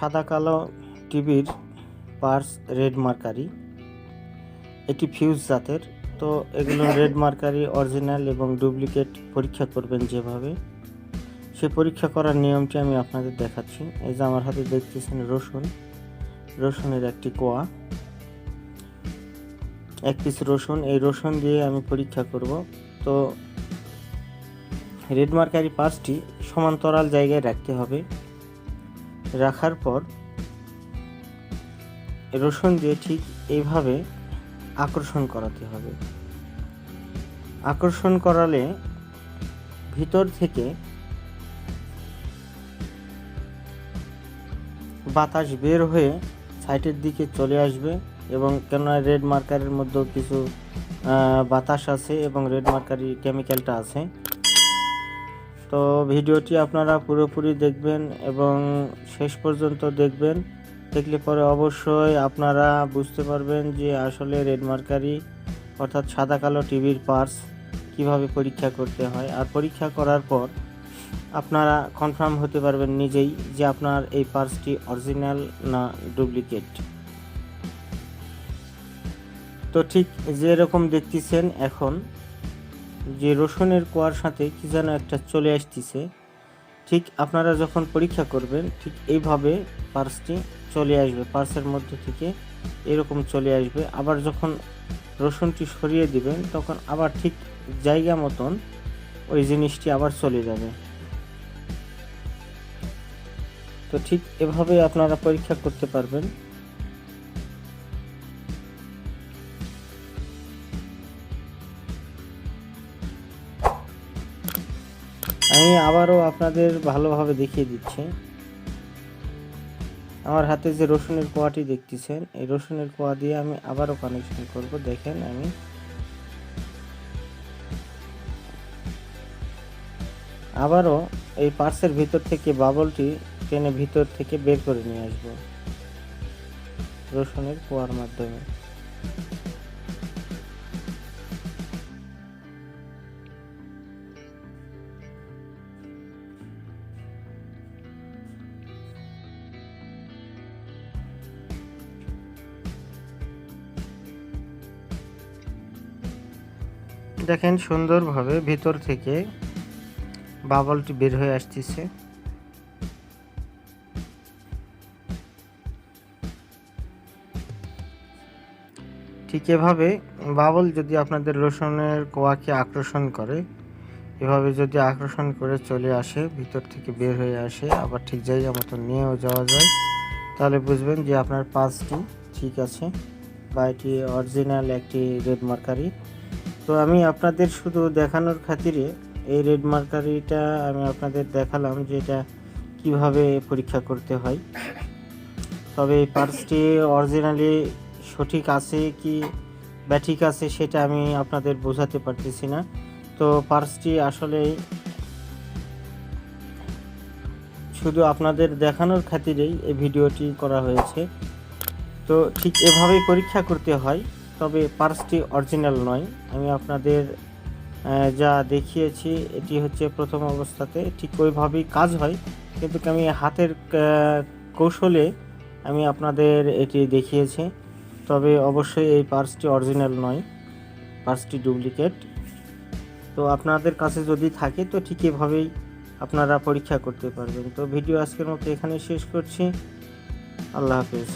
সাদা কালো টিভির পার্স রেড মার্কারি। এটি ফিউজ জাতের। তো এগুলো রেড মার্কারি, অরিজিনাল এবং ডুপ্লিকেট পরীক্ষা করবেন যেভাবে। সে পরীক্ষা করার নিয়মটি আমি আপনাদের দেখাচ্ছি। এই যে আমার হাতে দেখতেছেন রসুন। রসুনের একটি কোয়া। এক পিস রসুন। এই রসুন দিয়ে আমি পরীক্ষা করব। তো রেড মার্কারি পার্সটি সমান্তরাল জায়গায় রাখতে হবে। রাখার পর রসুন দিয়ে ঠিক এইভাবে আকর্ষণ করাতে হবে। আকর্ষণ করালে ভিতর থেকে বাতাস বের হয়ে সাইটের দিকে চলে আসবে এবং কেননা রেড মার্কারের মধ্যেও কিছু বাতাস আছে এবং রেড মার্কারি কেমিক্যালটা আছে। তো ভিডিওটি আপনারা পুরোপুরি দেখবেন এবং শেষ পর্যন্ত দেখবেন। দেখলে পরে অবশ্যই আপনারা বুঝতে পারবেন যে আসলে রেড মার্কারি অর্থাৎ সাদা কালো টিভির পার্স কীভাবে পরীক্ষা করতে হয়। আর পরীক্ষা করার পর আপনারা কনফার্ম হতে পারবেন নিজেই যে আপনার এই পার্সটি অরিজিনাল না ডুপ্লিকেট তো ঠিক যেরকম দেখতেছেন এখন যে রসুনের কোয়ার সাথে কি যেন একটা চলে আসতেছে, ঠিক আপনারা যখন পরীক্ষা করবেন, ঠিক এইভাবে পার্সটি চলে আসবে, পার্সের মধ্যে থেকে এরকম চলে আসবে। আবার যখন রসুনটি সরিয়ে দিবেন, তখন আবার ঠিক জায়গা মতন ওই জিনিসটি আবার চলে যাবে। তো ঠিক এভাবে আপনারা পরীক্ষা করতে পারবেন। আমি আবারও আপনাদের ভালোভাবে দেখিয়ে দিচ্ছি। আমার হাতে যে রসুনের কোয়াটি দেখতেছেন, এই রসুনের কোয়া দিয়ে আমি আবারও কানেকশন করব। দেখেন আমি। আবারও এই পার্সের ভিতর থেকে বাবলটি টেনে ভিতর থেকে বের করে নিয়ে আসব রসুনের কোয়ার মাধ্যমে। দেখেন সুন্দরভাবে ভিতর থেকে বাবলটি বের হয়ে আসতেছে। ঠিক এভাবে বাবল যদি আপনাদের রসুনের কোয়াকে আকর্ষণ করে, এভাবে যদি আকর্ষণ করে চলে আসে, ভিতর থেকে বের হয়ে আসে, আবার ঠিক জায়গা মতো নিয়েও যাওয়া যায়, তাহলে বুঝবেন যে আপনার পাঁচটি ঠিক আছে, বা এটি অরিজিনাল একটি রেড মার্কারি তো আমি আপনাদের শুধু দেখানোর খাতিরে এই রেড মার্কারিটা আমি আপনাদের দেখালাম যে এটা কীভাবে পরীক্ষা করতে হয়। তবে এই পার্সটি অরিজিনালি সঠিক আছে কি ব্যাঠিক আছে সেটা আমি আপনাদের বোঝাতে পারতেছি না। তো পার্সটি আসলে শুধু আপনাদের দেখানোর খাতিরেই এই ভিডিওটি করা হয়েছে। তো ঠিক এভাবেই পরীক্ষা করতে হয়। তবে পার্সটি অরিজিনাল নয়। আমি আপনাদের যা দেখিয়েছি, এটি হচ্ছে প্রথম অবস্থাতে। ঠিক ওইভাবেই কাজ হয়, কিন্তু আমি হাতের কৌশলে আমি আপনাদের এটি দেখিয়েছি। তবে অবশ্যই এই পার্সটি অরিজিনাল নয়, পার্সটি ডুপ্লিকেট। তো আপনাদের কাছে যদি থাকে, তো ঠিক এভাবেই আপনারা পরীক্ষা করতে পারবেন। তো ভিডিও আজকের মতো এখানে শেষ করছি। আল্লাহ হাফেজ।